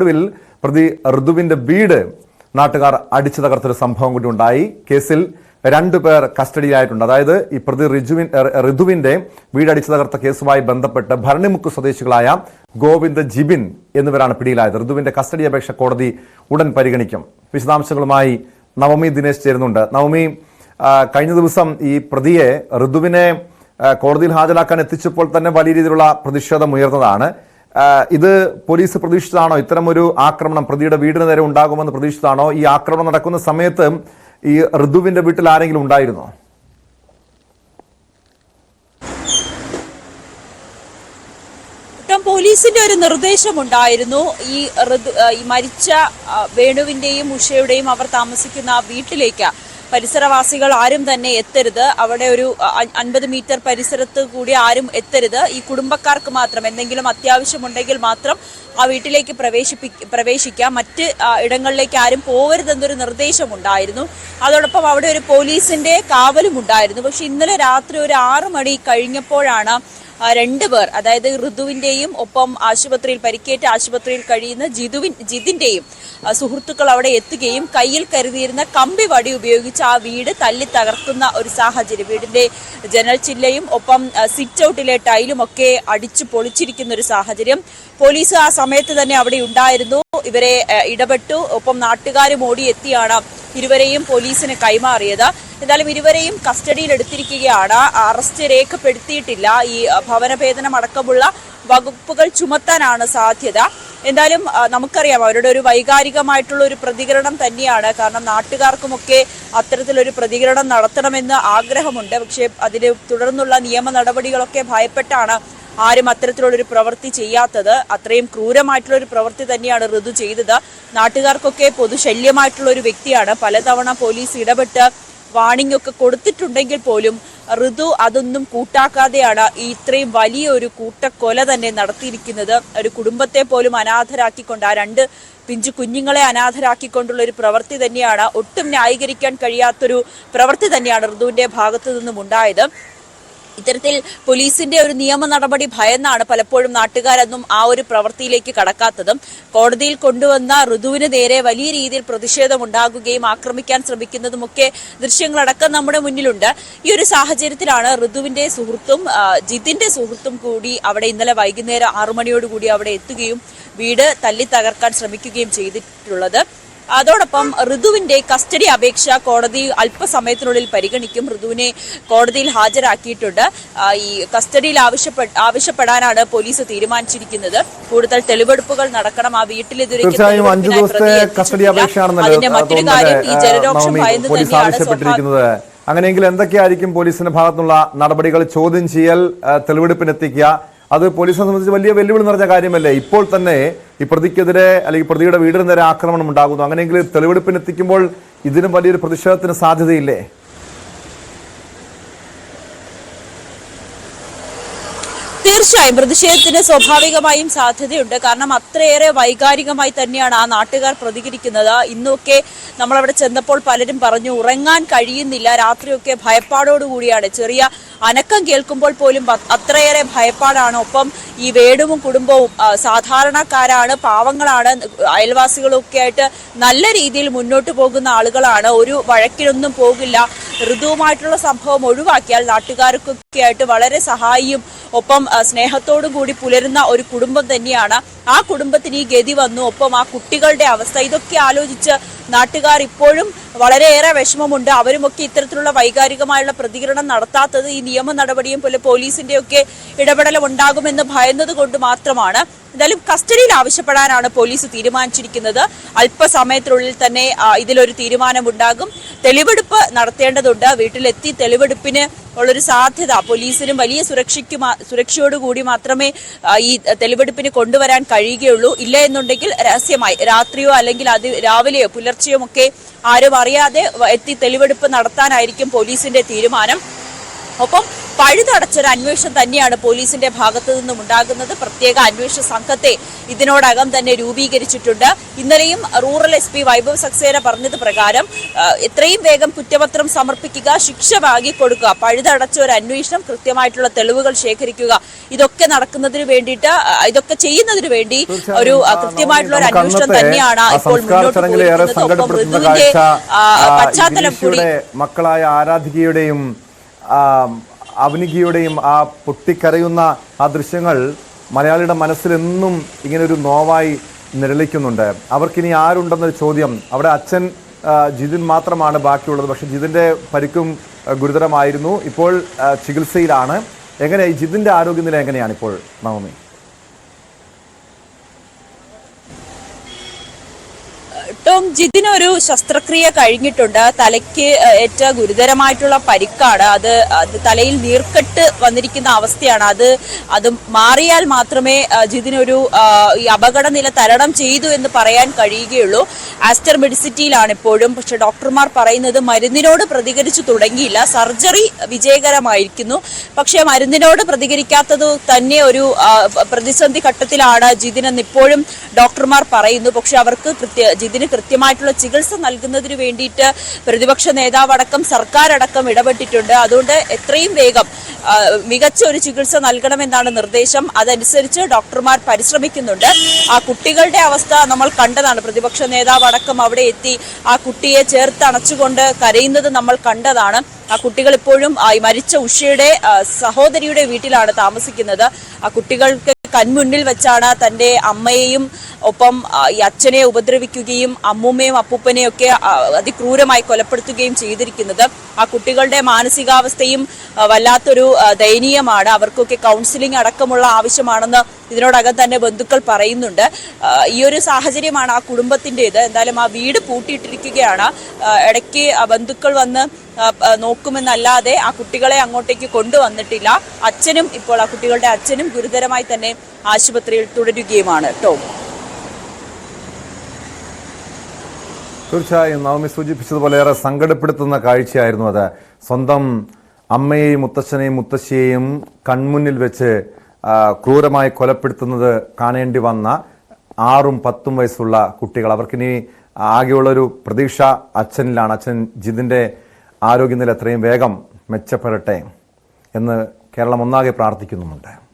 ഒടുവിൽ പ്രതി ഋതുവിന്റെ വീട് നാട്ടുകാർ അടിച്ചു തകർത്തൊരു സംഭവം കൂടി ഉണ്ടായി. കേസിൽ രണ്ടു പേർ കസ്റ്റഡിയിലായിട്ടുണ്ട്. അതായത് ഈ പ്രതി റിജുവിൻ ഋതുവിന്റെ വീട് അടിച്ചു തകർത്ത കേസുമായി ബന്ധപ്പെട്ട് ഭരണിമുക്ക് സ്വദേശികളായ ഗോവിന്ദ് ജിബിൻ എന്നിവരാണ് പിടിയിലായത്. ഋതുവിന്റെ കസ്റ്റഡി അപേക്ഷ കോടതി ഉടൻ പരിഗണിക്കും. വിശദാംശങ്ങളുമായി നവമി ദിനേശ് ചേരുന്നുണ്ട്. നവമി കഴിഞ്ഞ ദിവസം ഈ പ്രതിയെ ഋതുവിനെ കോടതിയിൽ ഹാജരാക്കാൻ എത്തിച്ചപ്പോൾ തന്നെ വലിയ രീതിയിലുള്ള പ്രതിഷേധം ഉയർന്നതാണ്. ഇത് പോലീസ് പ്രതീക്ഷിച്ചതാണോ? ഇത്തരമൊരു ആക്രമണം പ്രതിയുടെ വീടിന് നേരെ ഉണ്ടാകുമെന്ന് പ്രതീക്ഷിച്ചതാണോ? ഈ ആക്രമണം നടക്കുന്ന സമയത്ത് ഈ ഋതുവിന്റെ വീട്ടിൽ ആരെങ്കിലും ഉണ്ടായിരുന്നോ? പോലീസിന്റെ ഒരു നിർദ്ദേശമുണ്ടായിരുന്നു. ഈ മരിച്ച വേണുവിന്റെയും ഉഷയുടെയും അവർ താമസിക്കുന്ന വീട്ടിലേക്ക് പരിസരവാസികൾ ആരും തന്നെ എത്തരുത്. അവിടെ ഒരു അൻപത് മീറ്റർ പരിസരത്ത് കൂടി ആരും എത്തരുത്. ഈ കുടുംബക്കാർക്ക് മാത്രം എന്തെങ്കിലും അത്യാവശ്യമുണ്ടെങ്കിൽ മാത്രം ആ വീട്ടിലേക്ക് പ്രവേശിപ്പി പ്രവേശിക്കാം. മറ്റ് ഇടങ്ങളിലേക്ക് ആരും പോകരുതെന്നൊരു നിർദ്ദേശമുണ്ടായിരുന്നു. അതോടൊപ്പം അവിടെ ഒരു പോലീസിന്റെ കാവലും ഉണ്ടായിരുന്നു പക്ഷെ ഇന്നലെ രാത്രി ഒരു ആറു മണി കഴിഞ്ഞപ്പോഴാണ് ആ, രണ്ടുപേർ അതായത് ഋതുവിന്റെയും ഒപ്പം ആശുപത്രിയിൽ പരിക്കേറ്റ ആശുപത്രിയിൽ കഴിയുന്ന ജിതുവിൻ ജിതിന്റെയും സുഹൃത്തുക്കൾ അവിടെ എത്തുകയും കയ്യിൽ കരുതിയിരുന്ന കമ്പി വടി ഉപയോഗിച്ച് ആ വീട് തല്ലി തകർക്കുന്ന ഒരു സാഹചര്യം. വീടിന്റെ ജനൽ ചില്ലയും ഒപ്പം സിറ്റ് ഔട്ടിലെ ടൈലും ഒക്കെ അടിച്ചു പൊളിച്ചിരിക്കുന്ന ഒരു സാഹചര്യം. പോലീസ് ആ സമയത്ത് തന്നെ അവിടെ ഉണ്ടായിരുന്നു. ഇവരെ ഇടപെട്ടു. ഒപ്പം നാട്ടുകാരും ഓടിയെത്തിയാണ് ഇരുവരെയും പോലീസിന് കൈമാറിയത്. എന്തായാലും ഇരുവരെയും കസ്റ്റഡിയിൽ എടുത്തിരിക്കുകയാണ്. അറസ്റ്റ് രേഖപ്പെടുത്തിയിട്ടില്ല. ഈ ഭവനഭേദനം അടക്കമുള്ള വകുപ്പുകൾ ചുമത്താനാണ് സാധ്യത. എന്തായാലും നമുക്കറിയാം അവരുടെ ഒരു വൈകാരികമായിട്ടുള്ള ഒരു പ്രതികരണം തന്നെയാണ്. കാരണം നാട്ടുകാർക്കുമൊക്കെ അത്തരത്തിലൊരു പ്രതികരണം നടത്തണമെന്ന് ആഗ്രഹമുണ്ട്. പക്ഷേ അതിന് തുടർന്നുള്ള നിയമ നടപടികളൊക്കെ ഭയപ്പെട്ടാണ് ആരും അത്തരത്തിലുള്ളൊരു പ്രവൃത്തി ചെയ്യാത്തത്. അത്രയും ക്രൂരമായിട്ടുള്ള ഒരു പ്രവൃത്തി തന്നെയാണ് ഋതു ചെയ്തത്. നാട്ടുകാർക്കൊക്കെ പൊതുശല്യമായിട്ടുള്ള ഒരു വ്യക്തിയാണ്. പലതവണ പോലീസ് ഇടപെട്ട് വാണിംഗ് ഒക്കെ കൊടുത്തിട്ടുണ്ടെങ്കിൽ പോലും ഋതു അതൊന്നും കൂട്ടാക്കാതെയാണ് ഇത്രയും വലിയൊരു കൂട്ടക്കൊല തന്നെ നടത്തിയിരിക്കുന്നത്. ഒരു കുടുംബത്തെ പോലും അനാഥരാക്കിക്കൊണ്ട് ആ രണ്ട് പിഞ്ചു കുഞ്ഞുങ്ങളെ അനാഥരാക്കിക്കൊണ്ടുള്ള ഒരു പ്രവൃത്തി തന്നെയാണ്. ഒട്ടും ന്യായീകരിക്കാൻ കഴിയാത്തൊരു പ്രവൃത്തി തന്നെയാണ് ഋതുവിന്റെ ഭാഗത്തു നിന്നും ഉണ്ടായത്. ഇത്തരത്തിൽ പോലീസിന്റെ ഒരു നിയമ നടപടി ഭയന്നാണ് പലപ്പോഴും നാട്ടുകാരെന്നും ആ ഒരു പ്രവൃത്തിയിലേക്ക് കടക്കാത്തതും. കോടതിയിൽ കൊണ്ടുവന്ന ഋതുവിന് നേരെ വലിയ രീതിയിൽ പ്രതിഷേധം ഉണ്ടാകുകയും ആക്രമിക്കാൻ ശ്രമിക്കുന്നതുമൊക്കെ ദൃശ്യങ്ങളടക്കം നമ്മുടെ മുന്നിലുണ്ട്. ഈ ഒരു സാഹചര്യത്തിലാണ് ഋതുവിന്റെ സുഹൃത്തും ജിതിന്റെ സുഹൃത്തും കൂടി അവിടെ ഇന്നലെ വൈകുന്നേരം ആറു മണിയോടുകൂടി അവിടെ എത്തുകയും വീട് തല്ലി തകർക്കാൻ ശ്രമിക്കുകയും ചെയ്തിട്ടുള്ളത്. അതോടൊപ്പം ഋതുവിന്റെ കസ്റ്റഡി അപേക്ഷ കോടതി അല്പസമയത്തിനുള്ളിൽ പരിഗണിക്കും. ഋതുവിനെ കോടതിയിൽ ഹാജരാക്കിയിട്ടുണ്ട്. ഈ കസ്റ്റഡിയിൽ ആവശ്യപ്പെ ആവശ്യപ്പെടാനാണ് പോലീസ് തീരുമാനിച്ചിരിക്കുന്നത്. കൂടുതൽ തെളിവെടുപ്പുകൾ നടക്കണം. ആ വീട്ടിലെതിരെ അതിന്റെ മറ്റൊരു കാര്യം ഈ ഭയന്ന് തന്നെയാണ് സ്വാഭാവിക അങ്ങനെയെങ്കിൽ എന്തൊക്കെയായിരിക്കും പോലീസിന്റെ ഭാഗത്തുള്ള നടപടികൾ? ചോദ്യം ചെയ്യൽ തെളിവെടുപ്പിനെത്തിക്കുക അത് പോലീസിനെ സംബന്ധിച്ച് വലിയ വെല്ലുവിളി നിറഞ്ഞ കാര്യമല്ലേ? ഇപ്പോൾ തന്നെ ഈ പ്രതിക്കെതിരെ അല്ലെങ്കിൽ പ്രതിയുടെ വീടിന് നേരെ ആക്രമണം ഉണ്ടാകുന്നു. അങ്ങനെയെങ്കിൽ തെളിവെടുപ്പിനെത്തിക്കുമ്പോൾ ഇതിനും വലിയൊരു പ്രതിഷേധത്തിന് സാധ്യതയില്ലേ? തീർച്ചയായും. പ്രതിഷേധത്തിന് സ്വാഭാവികമായും സാധ്യതയുണ്ട്. കാരണം അത്രയേറെ വൈകാരികമായി തന്നെയാണ് ആ നാട്ടുകാർ പ്രതികരിക്കുന്നത്. ഇന്നൊക്കെ നമ്മളവിടെ ചെന്നപ്പോൾ പലരും പറഞ്ഞു ഉറങ്ങാൻ കഴിയുന്നില്ല. രാത്രിയൊക്കെ ഭയപ്പാടോടുകൂടിയാണ്. ചെറിയ അനക്കം കേൾക്കുമ്പോൾ പോലും അത്രയേറെ ഭയപ്പാടാണ്. ഒപ്പം ഈ വേടുവും കുടുംബവും സാധാരണക്കാരാണ് പാവങ്ങളാണ് അയൽവാസികളൊക്കെ ആയിട്ട് നല്ല രീതിയിൽ മുന്നോട്ട് പോകുന്ന ആളുകളാണ്. ഒരു വഴക്കിനൊന്നും പോകില്ല. ഋതുവുമായിട്ടുള്ള സംഭവം ഒഴിവാക്കിയാൽ നാട്ടുകാർക്കൊക്കെ ആയിട്ട് വളരെ സഹായിയും ഒപ്പം സ്നേഹത്തോടും കൂടി പുലരുന്ന ഒരു കുടുംബം തന്നെയാണ്. ആ കുടുംബത്തിന് ഈ ഗതി വന്നു. ഒപ്പം ആ കുട്ടികളുടെ അവസ്ഥ ഇതൊക്കെ ആലോചിച്ച് നാട്ടുകാർ ഇപ്പോഴും വളരെയേറെ വിഷമമുണ്ട്. അവരുമൊക്കെ ഇത്തരത്തിലുള്ള വൈകാരികമായുള്ള പ്രതികരണം നടത്താത്തത് ഈ നിയമ നടപടിയും പോലെ പോലീസിന്റെയൊക്കെ ഇടപെടൽ ഉണ്ടാകുമെന്ന് ഭയന്നത് കൊണ്ട് മാത്രമാണ്. എന്തായാലും കസ്റ്റഡിയിൽ ആവശ്യപ്പെടാനാണ് പോലീസ് തീരുമാനിച്ചിരിക്കുന്നത്. അല്പസമയത്തിനുള്ളിൽ തന്നെ ഇതിലൊരു തീരുമാനമുണ്ടാകും. തെളിവെടുപ്പ് നടത്തേണ്ടതുണ്ട്. വീട്ടിലെത്തി തെളിവെടുപ്പിന് ഉള്ളൊരു സാധ്യത പോലീസിനും വലിയ സുരക്ഷയ്ക്ക് സുരക്ഷയോടുകൂടി മാത്രമേ ഈ തെളിവെടുപ്പിന് കൊണ്ടുവരാൻ കഴിയുകയുള്ളൂ. ഇല്ല എന്നുണ്ടെങ്കിൽ രഹസ്യമായി രാത്രിയോ അല്ലെങ്കിൽ അത് രാവിലെയോ പുലർച്ചെയോ ഒക്കെ ആരും അറിയാതെ എത്തി തെളിവെടുപ്പ് നടത്താനായിരിക്കും പോലീസിന്റെ തീരുമാനം. ഒപ്പം പഴുതടച്ചൊരു അന്വേഷണം തന്നെയാണ് പോലീസിന്റെ ഭാഗത്തു നിന്നും ഉണ്ടാകുന്നത്. പ്രത്യേക അന്വേഷണ സംഘത്തെ ഇതിനോടകം തന്നെ രൂപീകരിച്ചിട്ടുണ്ട്. ഇന്നലെയും rural S P Vaibhav Saxena പറഞ്ഞത് പ്രകാരം എത്രയും വേഗം കുറ്റപത്രം സമർപ്പിക്കുക ശിക്ഷ വാങ്ങിക്കൊടുക്കുക പഴുതടച്ച ഒരു അന്വേഷണം കൃത്യമായിട്ടുള്ള തെളിവുകൾ ശേഖരിക്കുക ഇതൊക്കെ നടക്കുന്നതിന് വേണ്ടിയിട്ട് ഇതൊക്കെ ചെയ്യുന്നതിന് വേണ്ടി ഒരു കൃത്യമായിട്ടുള്ള ഒരു അന്വേഷണം തന്നെയാണ് ഇപ്പോൾ മുന്നോട്ട് പശ്ചാത്തലം കൂടി മക്കളായ ആരാധികയുടെയും അവനികയുടെയും ആ പൊട്ടിക്കരയുന്ന ആ ദൃശ്യങ്ങൾ മലയാളിയുടെ മനസ്സിലെന്നും ഇങ്ങനെ ഒരു നോവായി നിഴലിക്കുന്നുണ്ട്. അവർക്കിനി ആരുണ്ടെന്നൊരു ചോദ്യം. അവിടെ അച്ഛൻ ജിതിൻ മാത്രമാണ് ബാക്കിയുള്ളത്. പക്ഷേ ജിതിന്റെ പരിക്കും ഗുരുതരമായിരുന്നു. ഇപ്പോൾ ചികിത്സയിലാണ്. എങ്ങനെ ഈ ജിതിന്റെ ആരോഗ്യനില എങ്ങനെയാണ് ഇപ്പോൾ നവമി? ടോം ജിതിനൊരു ശസ്ത്രക്രിയ കഴിഞ്ഞിട്ടുണ്ട്. തലയ്ക്ക് ഏറ്റ ഗുരുതരമായിട്ടുള്ള പരിക്കാണ്. അത് തലയിൽ നീർക്കെട്ട് വന്നിരിക്കുന്ന അവസ്ഥയാണ്. അത് അത് മാറിയാൽ മാത്രമേ ജിതിനൊരു ഈ അപകട നില തരണം ചെയ്തു എന്ന് പറയാൻ കഴിയുകയുള്ളൂ. ആസ്റ്റർ മെഡിസിറ്റിയിലാണ് ഇപ്പോഴും. പക്ഷെ ഡോക്ടർമാർ പറയുന്നത് മരുന്നിനോട് പ്രതികരിച്ചു തുടങ്ങിയില്ല. സർജറി വിജയകരമായിരിക്കുന്നു. പക്ഷേ മരുന്നിനോട് പ്രതികരിക്കാത്തത് തന്നെ ഒരു പ്രതിസന്ധി ഘട്ടത്തിലാണ് ജിതിനെന്ന് ഇപ്പോഴും ഡോക്ടർമാർ പറയുന്നു. പക്ഷെ അവർക്ക് ജിതിന് കൃത്യമായിട്ടുള്ള ചികിത്സ നൽകുന്നതിന് വേണ്ടിയിട്ട് പ്രതിപക്ഷ നേതാവ് അടക്കം സർക്കാർ അടക്കം ഇടപെട്ടിട്ടുണ്ട്. അതുകൊണ്ട് എത്രയും വേഗം മികച്ച ഒരു ചികിത്സ നൽകണമെന്നാണ് നിർദ്ദേശം. അതനുസരിച്ച് ഡോക്ടർമാർ പരിശ്രമിക്കുന്നുണ്ട്. ആ കുട്ടികളുടെ അവസ്ഥ നമ്മൾ കണ്ടതാണ്. പ്രതിപക്ഷ നേതാവ് അടക്കം അവിടെ എത്തി ആ കുട്ടിയെ ചേർത്ത് അണച്ചുകൊണ്ട് കരയുന്നത് നമ്മൾ കണ്ടതാണ്. ആ കുട്ടികൾ ഇപ്പോഴും ഈ മരിച്ച ഉഷയുടെ സഹോദരിയുടെ വീട്ടിലാണ് താമസിക്കുന്നത്. ആ കുട്ടികൾക്ക് കൺമുന്നിൽ വെച്ചാണ് തന്റെ അമ്മയെയും ഒപ്പം ഈ അച്ഛനെ ഉപദ്രവിക്കുകയും അമ്മൂമ്മയും അപ്പൂപ്പനെയും ഒക്കെ അതിക്രൂരമായി കൊലപ്പെടുത്തുകയും ചെയ്തിരിക്കുന്നത്. ആ കുട്ടികളുടെ മാനസികാവസ്ഥയും വല്ലാത്തൊരു ദയനീയമാണ്. അവർക്കൊക്കെ കൗൺസിലിംഗ് അടക്കമുള്ള ആവശ്യമാണെന്ന് ഇതിനോടകം തന്നെ ബന്ധുക്കൾ പറയുന്നുണ്ട്. ഈ ഒരു സാഹചര്യമാണ് ആ കുടുംബത്തിന്റെത്. എന്തായാലും ആ വീട് പൂട്ടിയിട്ടിരിക്കുകയാണ്. ഇടയ്ക്ക് ബന്ധുക്കൾ വന്ന് നോക്കുമെന്നല്ലാതെ ആ കുട്ടികളെ അങ്ങോട്ടേക്ക് കൊണ്ടുവന്നിട്ടില്ല. അച്ഛനും ഇപ്പോൾ ആ കുട്ടികളുടെ അച്ഛനും ഗുരുതരമായി തന്നെ ആശുപത്രിയിൽ തുടരുകയുമാണ്. ടോം തീർച്ചയായും നവമി സൂചിപ്പിച്ചതുപോലെ ഏറെ സങ്കടപ്പെടുത്തുന്ന കാഴ്ചയായിരുന്നു അത്. സ്വന്തം അമ്മയെയും മുത്തച്ഛനെയും മുത്തശ്ശിയെയും കൺമുന്നിൽ വെച്ച് ക്രൂരമായി കൊലപ്പെടുത്തുന്നത് കാണേണ്ടി വന്ന ആറും പത്തും വയസ്സുള്ള കുട്ടികൾ. അവർക്കിനി ആകെയുള്ളൊരു പ്രതീക്ഷ അച്ഛനിലാണ്. അച്ഛൻ ജിതിന്റെ ആരോഗ്യനില എത്രയും വേഗം മെച്ചപ്പെടട്ടെ എന്ന് കേരളം ഒന്നാകെ പ്രാർത്ഥിക്കുന്നുമുണ്ട്.